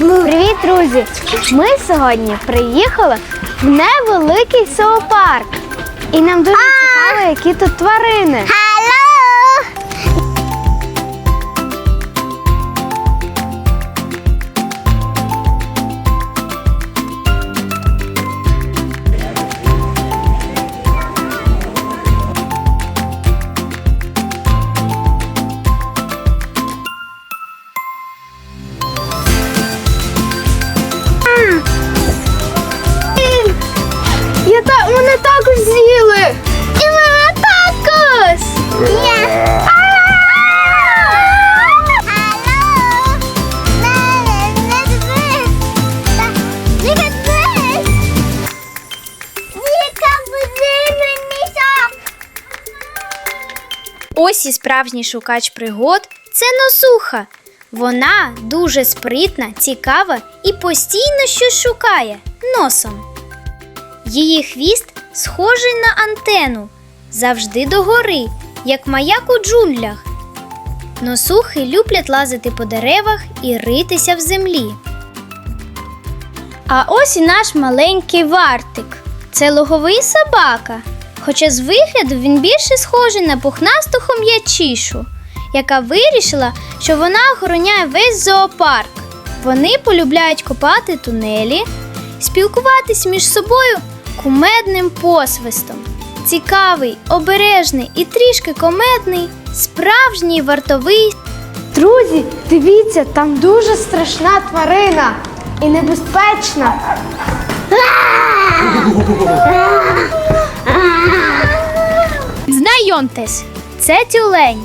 Привіт, друзі! Ми сьогодні приїхали в невеликий зоопарк. І нам дуже цікаво, які тут тварини. Hello! Ось і справжній шукач пригод це носуха. Вона дуже спритна, цікава і постійно щось шукає носом. Її хвіст схожий на антену, завжди догори, як маяк у джунглях. Носухи люблять лазити по деревах і ритися в землі. А ось і наш маленький вартик. Це логовий собака. Хоча з вигляду він більше схожий на пухнасту хом'ячішу, яка вирішила, що вона охороняє весь зоопарк. Вони полюбляють копати тунелі, спілкуватись між собою кумедним посвистом. Цікавий, обережний і трішки комедний, справжній вартовий Друзі, дивіться, там дуже страшна тварина і небезпечна. Знайомтесь, це тюлень.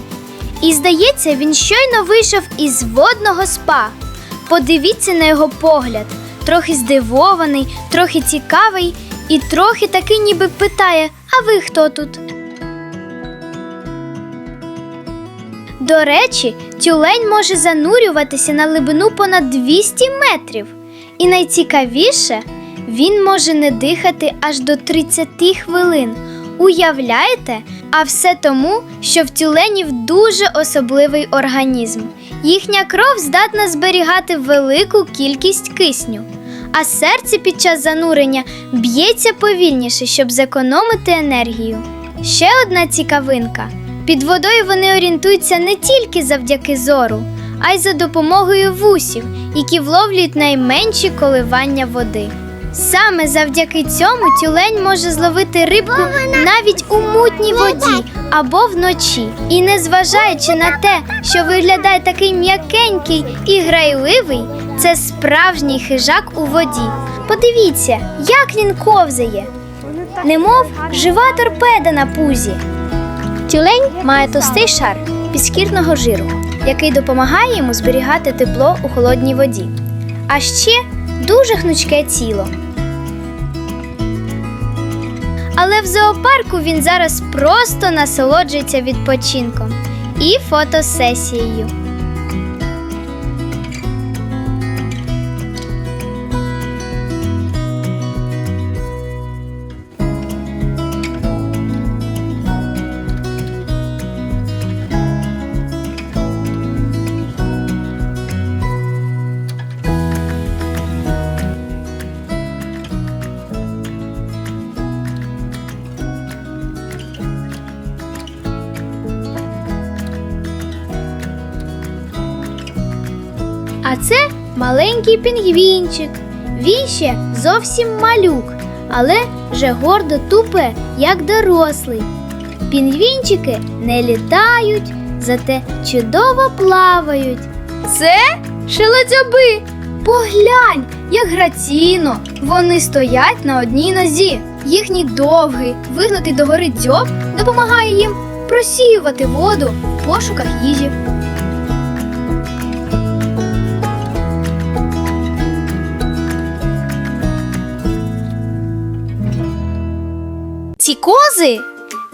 І здається, він щойно вийшов із водного спа. Подивіться на його погляд, трохи здивований, трохи цікавий і трохи такий ніби питає: А ви хто тут? До речі, тюлень може занурюватися на глибину понад 200 метрів. І найцікавіше, він може не дихати аж до 30 хвилин. Уявляєте? А все тому, що в тюленів дуже особливий організм. Їхня кров здатна зберігати велику кількість кисню, а серце під час занурення б'ється повільніше, щоб зекономити енергію. Ще одна цікавинка: під водою вони орієнтуються не тільки завдяки зору, а й за допомогою вусів, які вловлюють найменші коливання води. Саме завдяки цьому тюлень може зловити рибку навіть у мутній воді або вночі. І незважаючи на те, що виглядає такий м'якенький і грайливий, це справжній хижак у воді. Подивіться, як він ковзає, немов жива торпеда на пузі. Тюлень має товстий шар підскірного жиру, який допомагає йому зберігати тепло у холодній воді. А ще дуже гнучке тіло. Але в зоопарку він зараз просто насолоджується відпочинком і фотосесією. Це маленький пінгвінчик. Він ще зовсім малюк, але вже гордо тупе, як дорослий. Пінгвінчики не літають, зате чудово плавають. Це шеледзьоби. Поглянь, як граційно. Вони стоять на одній нозі. Їхній довгий, вигнутий догори дзьоб допомагає їм просіювати воду в пошуках їжі. Ці кози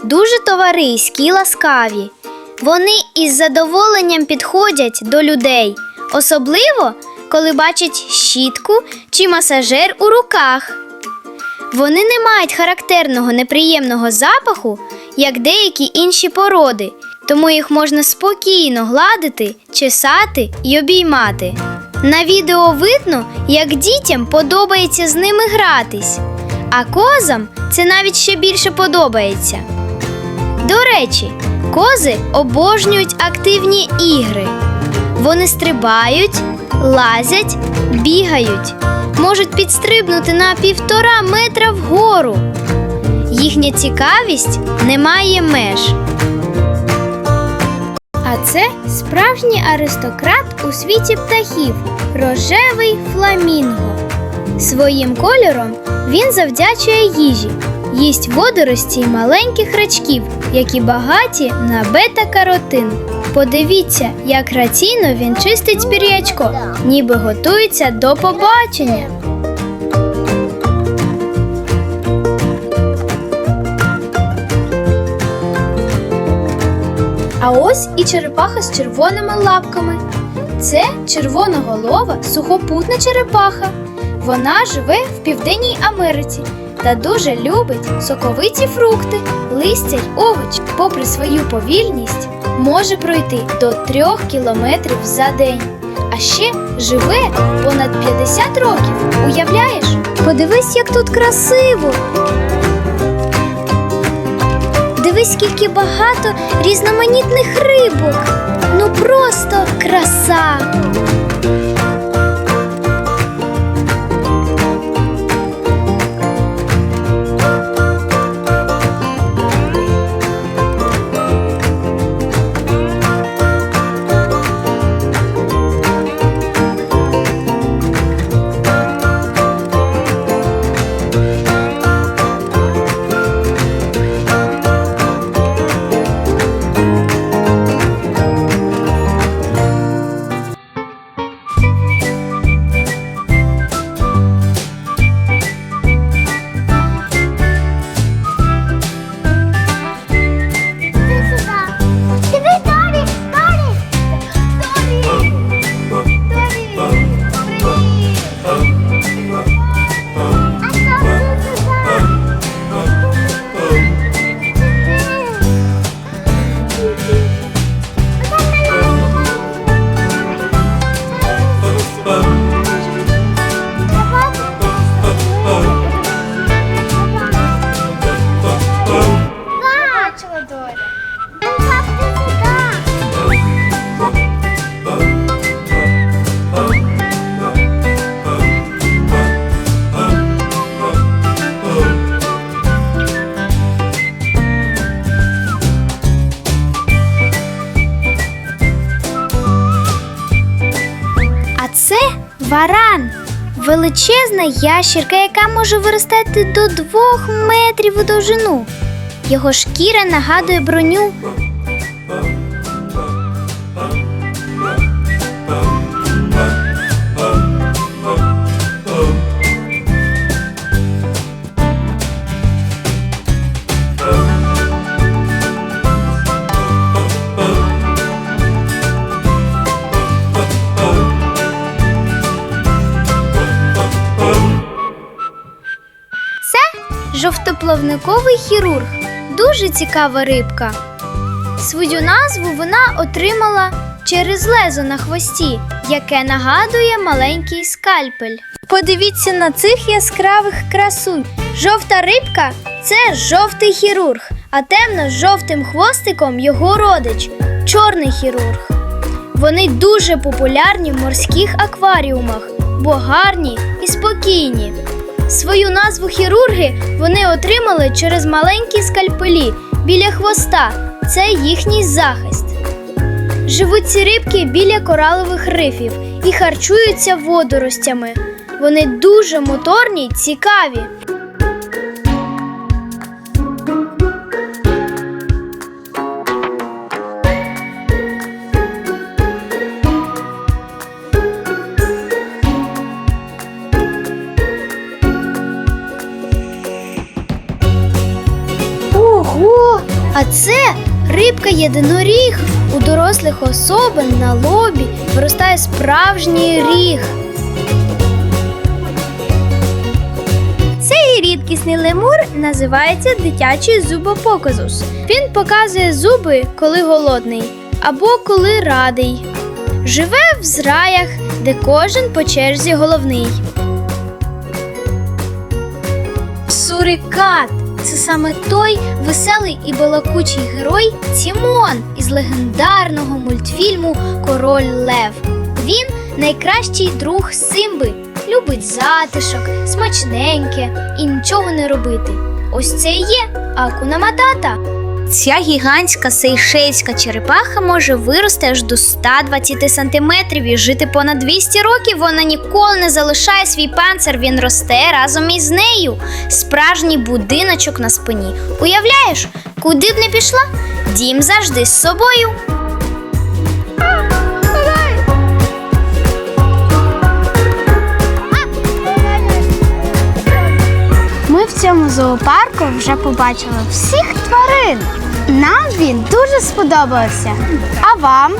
дуже товариські, й ласкаві. Вони із задоволенням підходять до людей, особливо коли бачать щітку чи масажер у руках. Вони не мають характерного неприємного запаху, як деякі інші породи, тому їх можна спокійно гладити, чесати і обіймати. На відео видно, як дітям подобається з ними гратись, а козам це навіть ще більше подобається. До речі, кози обожнюють активні ігри. Вони стрибають, лазять, бігають, можуть підстрибнути на півтора метра вгору. Їхня цікавість не має меж. А це справжній аристократ у світі птахів рожевий фламінго. Своїм кольором він завдячує їжі, їсть водорості маленьких рачків, які багаті на бета-каротин. Подивіться, як граційно він чистить пір'ячко, ніби готується до побачення. А ось і черепаха з червоними лапками. Це червоноголова сухопутна черепаха. Вона живе в Південній Америці та дуже любить соковиті фрукти, листя й овочі. Попри свою повільність, може пройти до трьох кілометрів за день. А ще живе понад 50 років. Уявляєш? Подивись, як тут красиво! Дивись, скільки багато різноманітних рибок. Ну просто краса. Ящерка, яка може виростати до двох метрів у довжину. Його шкіра нагадує броню. Жовтоплавниковий хірург. Дуже цікава рибка. Свою назву вона отримала через лезо на хвості, яке нагадує маленький скальпель. Подивіться на цих яскравих красунь. Жовта рибка це жовтий хірург, а темно з жовтим хвостиком його родич чорний хірург. Вони дуже популярні в морських акваріумах, бо гарні і спокійні. Свою назву хірурги вони отримали через маленькі скальпелі біля хвоста. Це їхній захист. Живуть ці рибки біля коралових рифів і харчуються водоростями. Вони дуже моторні й цікаві. Це рибка єдиноріг. У дорослих особин на лобі виростає справжній ріг. Цей рідкісний лемур називається дитячий зубопоказус. Він показує зуби, коли голодний або коли радий. Живе в зраях де кожен по черзі головний. Сурикат це саме той веселий і балакучий герой Тімон із легендарного мультфільму Король Лев. Він найкращий друг Симби, любить затишок, смачненьке і нічого не робити. Ось це і є Акуна Матата. Ця гігантська сейшельська черепаха може вирости аж до 120 сантиметрів і жити понад 200 років. Вона ніколи не залишає свій панцир, він росте разом із нею. Справжній будиночок на спині. Уявляєш, куди б не пішла? Дім завжди з собою. Цьому зоопарку вже побачили всіх тварин. Нам він дуже сподобався. А вам?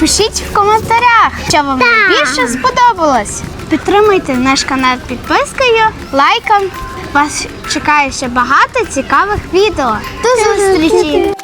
Пишіть в коментарях, що вам найбільше сподобалось. Підтримуйте наш канал підпискою, лайком. Вас чекає ще багато цікавих відео. До зустрічі!